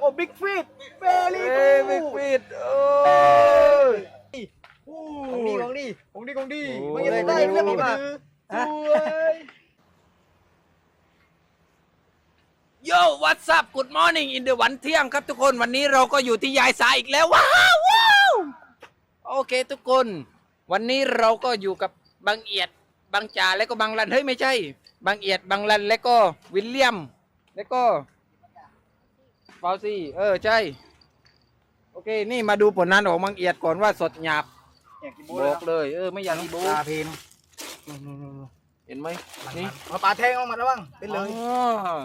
โอ้บิ๊กฟิตเบลี่เอ้ยบิ๊กฟิตโอ้ยของดีของดีของดีของดีโอ้มันยังได้ได้ได้เรื่องได้นี้มาสวยโย่ what's up good morning in the วันเที่ยงครับทุกคนวันนี้เราก็อยู่ที่ยายสาอีกแล้วว้าวว้าวโอเคทุกคน วันนี้เราก็อยู่กับบางเอียดบางจ่าแล้วก็บางรันเฮ้ยไม่ใช่ บางเอียดบางรันแล้วก็วิลเลียม แล้วก็ ฟาวซี่ เออ ใช่ โอเค นี่มาดูผลงานของบางเอียดก่อนว่าสดหยาบอยากกินบโบ้อกเลย เออ ไม่อยากรีบูปลาเพนเห็นไหมนี่เอาปลาแทงออกมาแล้วบ้างเป็นเลยอ๋อ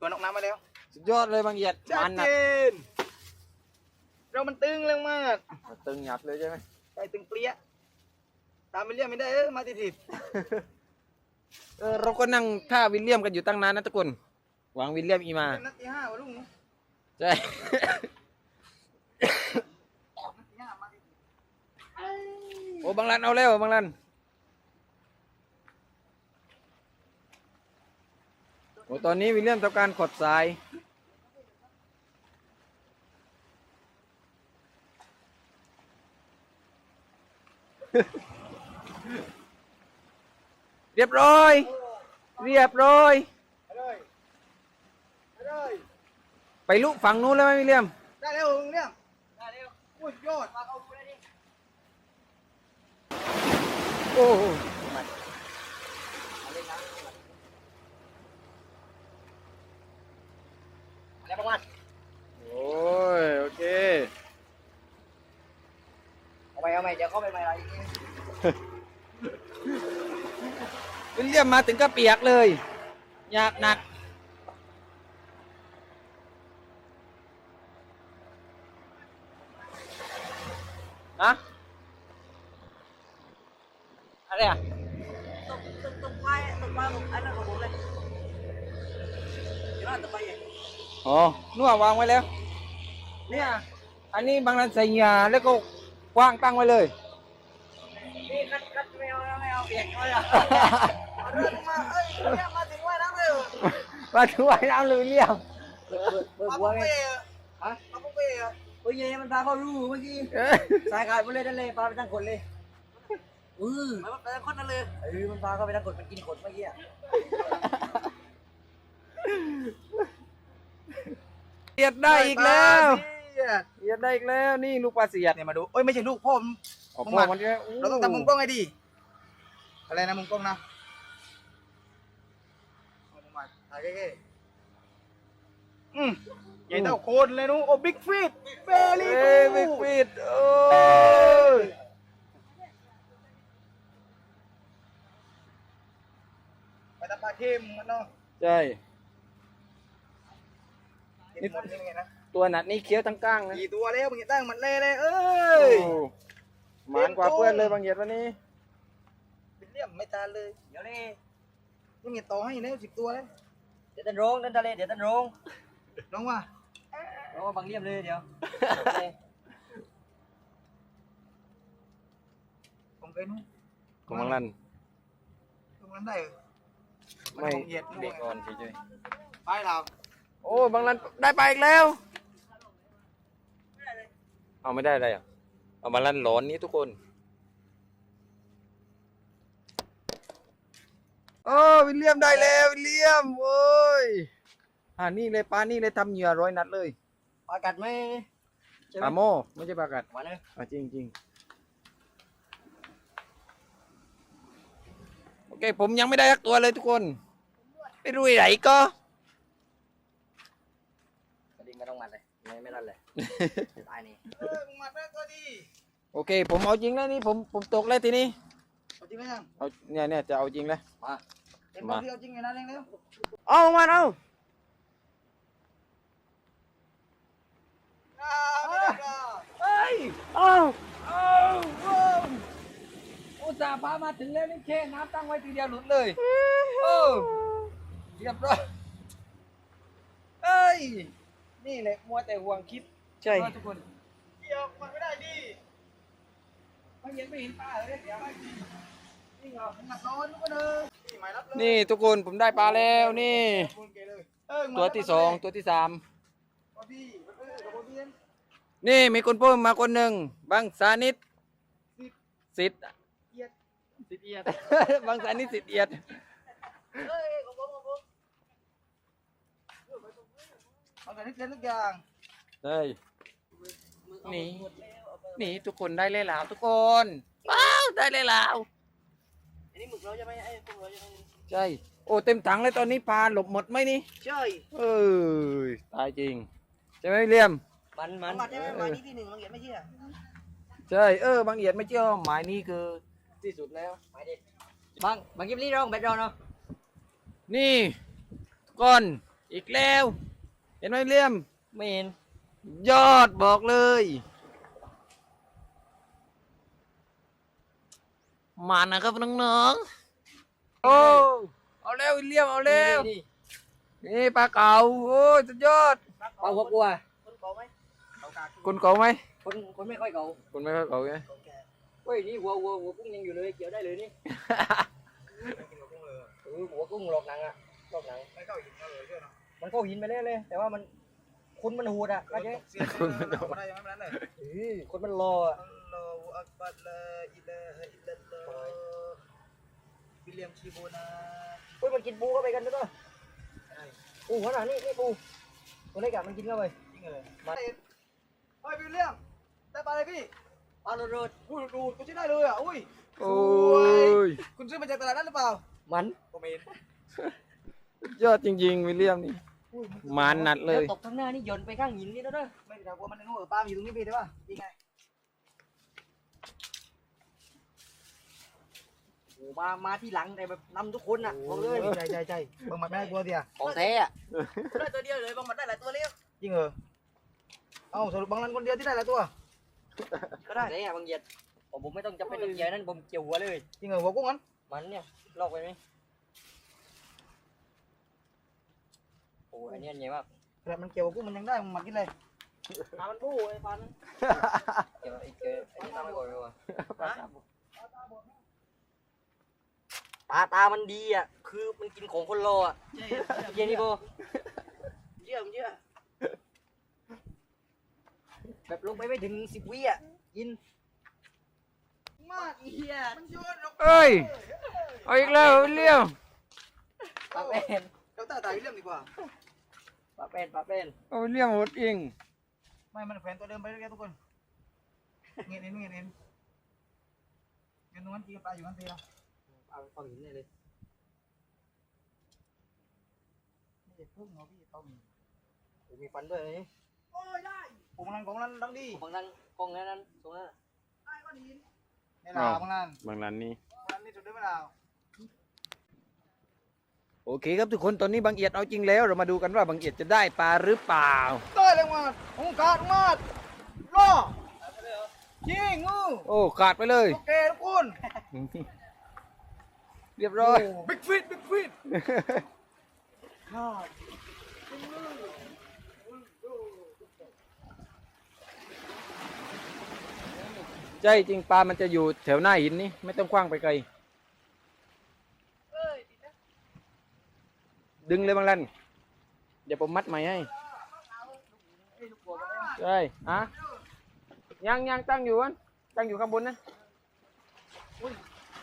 ตัวนกน้ำมาแล้วสุดยอดเลยบางเอียดชัมัดนเจนะนเรามันตึงเรื่องมากตึงหยับเลยใช่ไหมใจตึงเปรี้ยตามไปเรียกไม่ได้เออมาติดติดเออเราก็นั่งท่าวิลเลียมกันอยู่ตั้งนานนะทุกคนหวังวิลเลียมอีมาเป็นนัดที่ห้าวะลุง ใช่ โอ้บางรันเอาแล้วบางรันโอ้ตอนนี้วิลเลียมทำการขดทราย เรียบร้อย เรียบร้อย ไปเลยไปเลย ไปลุฝั่งนู้นแล้วไหมวิลเลียม ได้แล้วลุงเนี่ยได้แล้วโอ้ยยอดมาเอาดูได้ดิโอ้โหอะไรบ้างวะโอ้ยโอเค เอาไปเอาไปเดี๋ยวเข้าไปใหม่อะไรอีกทีวิลเลียมมาถึงก็เปียกเลยยากหนัก ฮะ อะไรอะ ตกตกตกไปตกไปผมอันนั้นของผมเลยเดี๋ยวเราจะไปอย่าง อ๋อนู่นวางไว้แล้ว เนี่ย อันนี้บางรันใส่ยาแล้วก็กว้างตั้งไว้เลย นี่คัดคัดไม่เอาไม่เอาเปียกเลยอะเอาเรื่องมาเอ้ยเนี่ยมาถึงว่ายน้ำเลยเหรอมาถึงว่ายน้ำเลยวิลเลียมมาปุ๊บเป้เหรอฮะมาปุ๊บเป้เหรอโอ้ยเย่มันพาเข้ารูเมื่อกี้เอ้ยสายขาดไปเลยนั่นเลยพาไปทั้งคนเลยอือมันไปทั้งคนนั่นเลยเออมันพาเข้าไปทั้งคนมันกินคนเมื่อกี้อะเสียดได้อีกแล้วเสียดเสียดได้อีกแล้วนี่ลูกปลาเสียดเนี่ยมาดูเอ้ยไม่ใช่ลูกพ่อมออกมุมมามันมันจะเราต้องทำมุมกล้องให้ดีอะไรนะมุมกล้องนะเอามุมมาถ่ายใกล้ๆอืมใหญ่เท่าโคนเลยนุ้โอ้บิ๊กฟิตเบลี่เอ้ยบิ๊กฟิตโอ้ยไปตะปลาเข้มมันเนาะใช่เห็ นหมดนี่ไงนะตัวหนัดนี่เคี้ยวทั้งก้างนะกี่ตัวแล้วมึงจะตั้งมันเล่เลยเอ้ยโอ้หมานกว่าเพื่อนเลยบางเหยียดวันนี้เป็นเลี่ยมไม่ตานเลยเดี๋ยวนี่มึงจะต่อให้แล้วสิบตัวแล้วเดี๋ยวตันโรงตันทะเลเดี๋ยวตันโรงน้องว่าโอ้บางเรียบเลยเดี๋ยวผมเคยนู้ของบางรันตรงนั้นได้เหรอไม่ของเหยียดเด็กอ่อนเฉยไปเราๆ โอ้บางรันได้ไปอีกแล้ว เอาไม่ได้อะไรอะ เอาบางรันหลอนนี้ทุกคน โอ้วิลเลียมได้แล้ววิลเลียมโอ้ยอ่านี่เลยปลานี่เลยทำเหยื่อร้อยนัดเลยปลากัดไหมใช่ไหปมลาโมไม่ใช่ปลากัดหวานเลยอะจริงจริงโอเคผมยังไม่ได้สักตัวเลยทุกคน ไม่รู้ไหนก็กระดิ่ง ไม่ต้องมัดเลยไม่ไม่รันเลยตายนี่เออมึงมาได้ก็ดีโอเค ผมเอาจริงแล้วนี่ผมผมตกแล้วทีนี้เอาจริงไหมยังเอาเนี่ยเนี่ยจะเอาจริงแล้ว มาเห็นบอกที่เอาจริงไงนะเร่งเร็วเอามาเอาอ่าไม่ได้ก็เฮ้ยเอาเอาเอาอุตส่าห์พามาถึงแล้วนี่แค่น้ำตั้งไว้ทีเดียวหลุดเลยโอ้เรียบร้อยเอ้ย นี่แหละมัวแต่ห่วงคลิปใช่ ทุกคนเกี่ยวมันไม่ได้ดีไม่เห็นไม่เห็นปลาเลยเดี๋ยวให้กินนี่เหรอมันหนักนอนทุกคนเลยนี่หมายรับเลยนี่ทุกคนผมได้ปลาแล้วนี่คุณเกเลยเออมึตัวที่สองตัวที่สามตัวพี่เออนี่มีคนพูดมาคนหนึ่งบางสานิตสิทธิ์เอียดสิทธิ์เอียด บางสานิตสิทธิ์เอียดเฮ้ยของผมของผม เอาแต่นี่เล่นทุกอย่างเฮ้ยนี่นี่ทุกคนได้เลยแล้วทุกคนว้าวได้เลยแล้วอันนี้หมึกเราจะไม่ไอ้พวกเราจะไม่ใช่โอ้เต็มถังเลยตอนนี้ปลาหลบหมดไหมนี่ใช่เอ้ยตายจริงใช่ไหมเลี่ยมมันมันมาใช่ไหมมาที่ที่หนึ่งบางเอียดไม่เชื่อใช่เออบางเอียดไม่เชื่อว่าหมายนี้คือที่สุดแล้วมาดิบางบางกิมลี่ร้องแบดรอนเนาะนี่ทุกคนอีกแล้ว เห็นไหมเลี่ยม ไม่เห็น ยอดบอกเลย มานะครับน้องๆโอ้เอาเร็ววิลเลียมเอาเร็วนี่นี่ปลาเก๋าโอ้ยสุดยอดปลาหัวกลัวคนเก่าไหมคุณเก๋าไหมคนคนไม่ค่อยเก่าคุณไม่ค่อยเก๋าไงเฮ้ยนี่หัวหัวหัวกุ้งยังอยู่เลยเกี่ยวได้เลยนี่เออหัวกุ้งหลอกหนังอะหลอกหนังไม่เข้าหินเข้าเลยเชื่อเนาะ มันเข้าหินไปเรื่อยเลยแต่ว่ามันคุณมันหูดอะก็ใช่เสียเลยไม่ได้ยังไม่นั้นเลยเออคนมันรออะอัลลอฮฺอักบัรลาอิลาฮะอิลลัลลอฮ์วิลเลียมชีโบนาเฮ้ยมันกินปูเข้าไปกันด้วยป่ะปูขนาดนี้นี่ปูตัวเล็กอะมันกินเข้าไปจริงเลยมาเฮ้ยวิลเลียมได้ปลาอะไรพี่ปลาโรดโรดอุ้ยดูตัวที่ได้เลยอะอุ้ยโอ้ยคุณซื้อมาจากตลาดนั้นหรือเปล่ามันผมเห็นสุดยอดจริงๆวิลเลียมนี่ มันนัดเลยแล้วตกข้างหน้านี่หย่อนไปข้างหินนี่แล้วเด้อไม่ได้กลัวมันในนู้นปลาอยู่ตรงนี้พี่ได้ป่ะจริงไงโอ้มามาที่หลังแต่แบบนำทุกคนอะบอกเลยใช่ใช่ใช่บางมันไม่ได้กลัวเดียของแท้อะได้ตัวเดียวเลยบางมันได้หลายตัวเลยจริงเหรอเอ้าสรุปบางนั้นคนเดียวที่ได้หลายตัวก็ได้แท้อะบางเหยียดผมผมไม่ต้องจำเป็นต้องเกี่ยวนั่นผมเกี่ยวหัวเลยจริงเหรอหัวกุ้งนั้นมันเนี่ยลอกไปไหม โอ้ยอันนี้อันใหญ่มากแต่มันเกี่ยวกับกุ้งมันยังได้มันมากินเลยปลามันปูไอ้ปลานั้นเกี่ยวไอ้เกยไอ้นี่ตามไม่ก่อนเลยว่ะปลาตามันดีอะ คือมันกินของคนรออะเย็นนี่โบเยี่ยมเยี่ยมแบบลงไปไม่ถึงสิบวิอะกินมากเฮียเอ้ยเอาอีกแล้ววิลเลียมปลาเป็นเราตาตายเรื่องดีกว่า ปลาเป็นปลาเป็นเอาวิลเลียมหมดเองไม่ มันแขวนตัวเดิมไปแล้วทุกคนเงี้ยเน้นเงี้ยเน้นเงี้ยตรงนั้นจีปลาอยู่นั่นสิเราเอาไปฟังหินเลยเลยไม่ใช่พึ่งเนาะพี่เต้ามีโอ้มีฟันด้วยนี่โอ้ยได้ผมนั้นของนั้นดังดีบางนั้นกล้องนั้นนั้นตรงนั้นอะได้ก้อนหินนี่ลาวของนั้นบางร้านนี้ของนั้นนี่สุดด้วยไม่ลาว โอเคครับทุกคนตอนนี้บางเอียดเอาจริงแล้ว เรามาดูกันว่าบางเอียดจะได้ปลาหรือเปล่า ได้เลยมาองค์การมาดล่อยิงงูโอ้ขาดไปเลย โอเคทุกคนเรียบร้อยบิ๊กฟิตบิ๊กฟิตใช่จริงปลามันจะอยู่แถวหน้าหินนี่ไม่ต้องคว้างไปไกล ดึงเลยบางรันเดี๋ยวผมมัดใหม่ให้ใช่อะยังยังตั้งอยู่อันตั้งอยู่ข้างบนนะ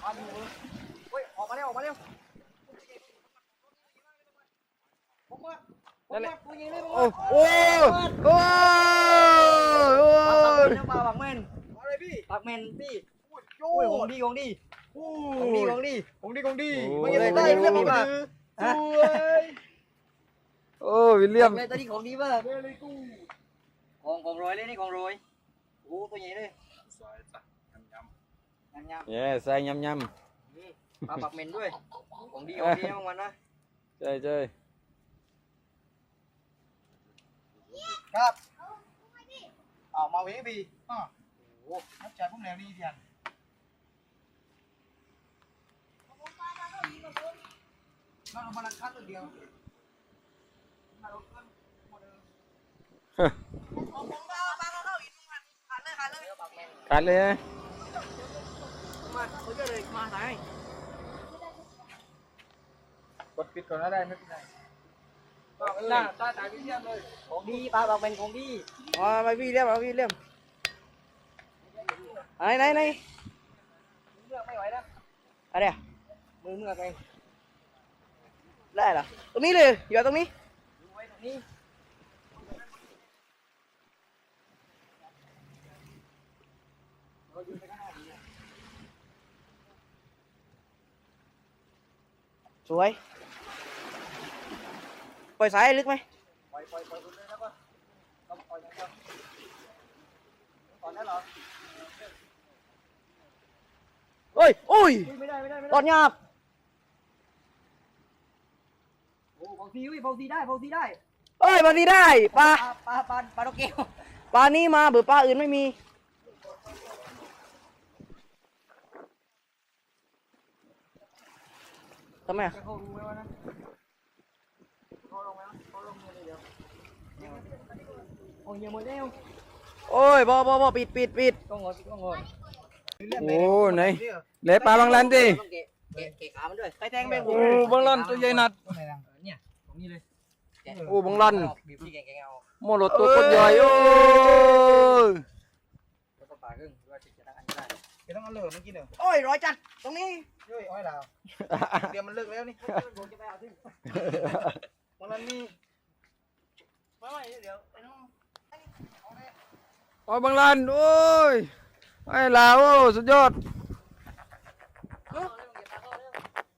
มาดูเฮ้ยออกมาเร็วออกมาเร็วผมว่าผมนั่นแหละว่ากูยิงเลยผมโอ้ว่าโอ้โอ้โอ้ปลาบักแมนอะไรพี่บักแมนพี่โจ้โอ้ยของดีของดีโอ้ของดีของดีของดีของดีโอ้มันยังได้เรื่องนี้มา สวยโอ้วิลเลียมเลยตัวนี้ของดีมากของของรอยเลยนี่ของรอยโอ้ตัวใหญ่เลยยำยเย้ใส่ยำยนี่ปลาบักแมนด้วย ของดีของดีมากมันนะำใช่ใช่ำครับเอามาเวบีอะโอ้นับใจพวกแนวนี้เดียน นั่งมาลังคัดตัวเดียวมาลงเพิ่มหมดเลยขาดเลยนะมาเขาจะเลยมาไหนกดปิดก่อนก็ได้ไม่เป็นไรหน้าตาตาวิลเลียมเลยของดีปลาบอกเป็นของดีอ๋อมาพี่เรียมมาพี่เรียมไหนไหนไหนเลือกไม่ไหวแล้วอะไรอะมือเมือกเอง ได้เหรอ ตรงนี้เลย อยู่ตรงนี้สวย ปล่อยสายลึกไหมปล่อยปล่อยปล่อยเลยแล้วก็ต้องปล่อยอย่างเดียวตอนนั้นเหรอเฮ้ย โอ้ย ไม่ได้ไม่ได้ไม่ตได้อนหยาบ โอ้เผา ซีอุ้ยเผาซีได้เผาซีได้เอ้ยบางทีได้ปลาปลาปลาปลาปลาดอกเกลปลานี้มาเบื่อปลาอื่นไม่มีทำไมอะจะเข้ารูไหมวะนะเข้าลงไหมวะเข้าลงเลยเดี๋ยวโอ้ยยังหมดแล้วโอ้ยบอบอบอปิดปิดปิดต้องงอปิดต้องงอโอ้ไหนเลยปลาบางลันดิต้องเกะเกะเกะขามันด้วยใครแทงแมงโอ้บางลันตัวใหญ่นัดเออเนี่ยตรงนี้เลยแกะโอ้บางลัน บีบที่แกะแกะเอาโมโลตัวโคตรใหญ่โอ้ยแล้วก็ปลาครึ่งว่าจะได้อันนี้ได้เดี๋ยวต้องเอาเลิกเมื่อกี้เนอะโอ้ยร้อยจัดตรงนี้เฮ้ยอ้อยลาวเดี๋ยวมันเลิกแล้วนี่ผมจะไปเอาที่วันนั้นนี่ไม่ไม่เดี๋ยวไอ้น้องโอ้ยบางลันโอ้ยไอ้ลาวโอ้สุดยอด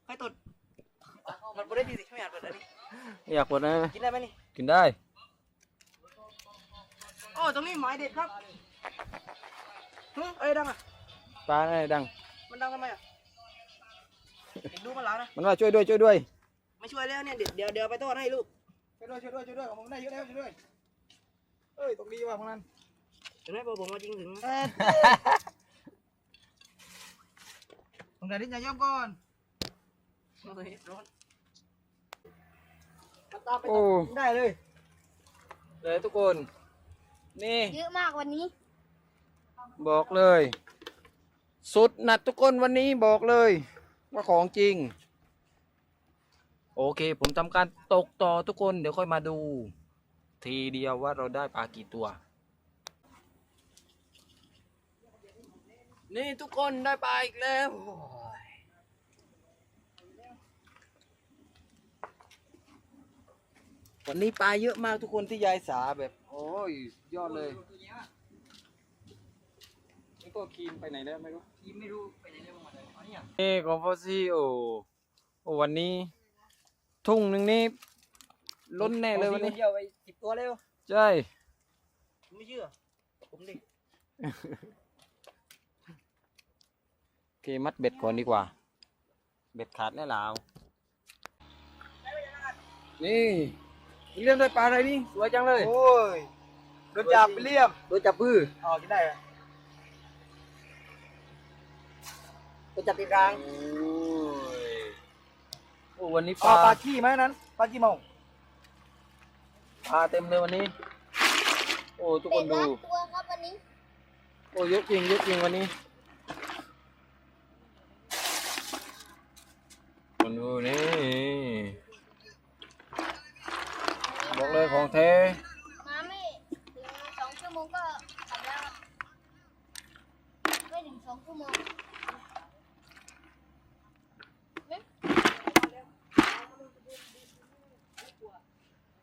ใครตดมันไม่ได้ดีสิไม่อยากเปิดอันนี้ อยากเปิดนะ กินได้ไหมนี่ กินได้ โอ้ตรงนี้หมายเด็ดครับเฮ้ยเอ้ยดังอะ ปลาไอ้ดัง มันดังทำไมอะเด็กดูมันแล้วนะ มันว่าช่วยด้วยช่วยด้วย ไม่ช่วยแล้วเนี่ยเดี๋ยวเดี๋ยวเดี๋ยวไปต้อนให้ลูก ช่วยด้วยช่วยด้วยช่วยด้วยของผมได้เยอะแล้วช่วยด้วย เอ้ยตรงนี้ว่ะพวกนั้นถึงไหมพอผมมาจริงถึงตรงไหนที่จะย่อมก่อนร้อนมัน ตามไปโอ้ได้เลย เลยทุกคน นี่เยอะมากวันนี้ บอกเลย สุดหนัดทุกคนวันนี้บอกเลย ว่าของจริง โอเค ผมทำการตกต่อทุกคนเดี๋ยวค่อยมาดู ทีเดียวว่าเราได้ปลากี่ตัว นี่ทุกคนได้ปลาอีกแล้วโอ้ย วันนี้ปลาเยอะมากทุกคนที่ยายสาแบบ โอ้ยยอดเลยนี่ก็คีมไปไหนแล้วไม่รู้ทีมไม่รู้ไปไหนแล้วมันเลยอันนี้อะนี่ของฟอสซี่โอ้โอ้วันนี้ ทุ่งหนึ่งนี่ล้นแน่เลยวันนี้เดียวไปสิบตัวเร็วใช่ไม่เชื่อผมดิโอเคมัดเบ็ดก่อนดีกว่า เบ็ดขาดแน่แล้วนี่ เลี้ยงได้ปลาอะไรนี่สวยจังเลยโอ้ยโดนจับไปเรียมโดยจับปื้ออ๋อกินได้อะไปจับตีกลางโอ้ยโอ้วันนี้ปอ๋อลาปลาขี้ไหมนั้นปลาขี้เมาปลาเต็มเลยวันนี้ โอ้ทุกคเป็นนดูล้านตัวครับวันนี้โอ้เยอะจริงเยอะจริงวันนี้คนดูนี่บอกเลย ของแท้มาไม่ถึงสองชั่วโมงก็กลับแล้วครับไม่ถึงสองชั่วโมง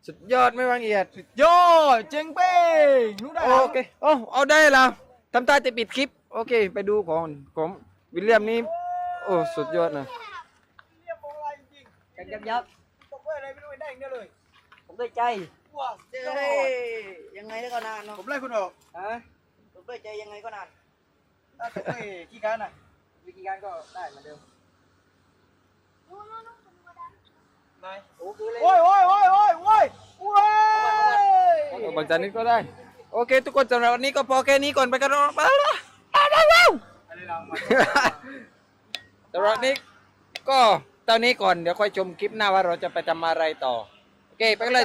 สุดยอดไม่วางเอียดโย่เจ๋งเป้งรู้ได้โอเคโอ้เอาได้แล้วทำตาจะปิดคลิป โอเค ไปดูของของวิลเลียมนี่โอ้สุดยอดนะเรียมบอกอะไรจริงยับยับยับๆตกเว้ยอะไรไม่รู้ได้อย่างเดียวเลยผมด้วยใจ ว้าเจ้ยยังไงก็นานเนาะผมไล่คุณออกฮะผมด้วยใจยังไงก็นานถ้าตกเว้ยขี้การน่ะวิธีการก็ได้เหมือนเดิมนู่นนู่นนู่นผมมาดันนายโอ้คือเลยโอ้ยโอ้ยโอ้ยโอ้ยโอ้ยโอ้ยโอ้บางจานนี้ก็ได้ โอเค ทุกคนสำหรับวันนี้ก็พอแค่นี้ก่อนไปกันแล้วไปแล้วไปแล้วไปแล้วอะไรเรามาสำหรับวันนี้ก็ตอนนี้ก่อนเดี๋ยวค่อยชมคลิปหน้าว่าเราจะไปทำอะไรต่อ โอเคไปกันเล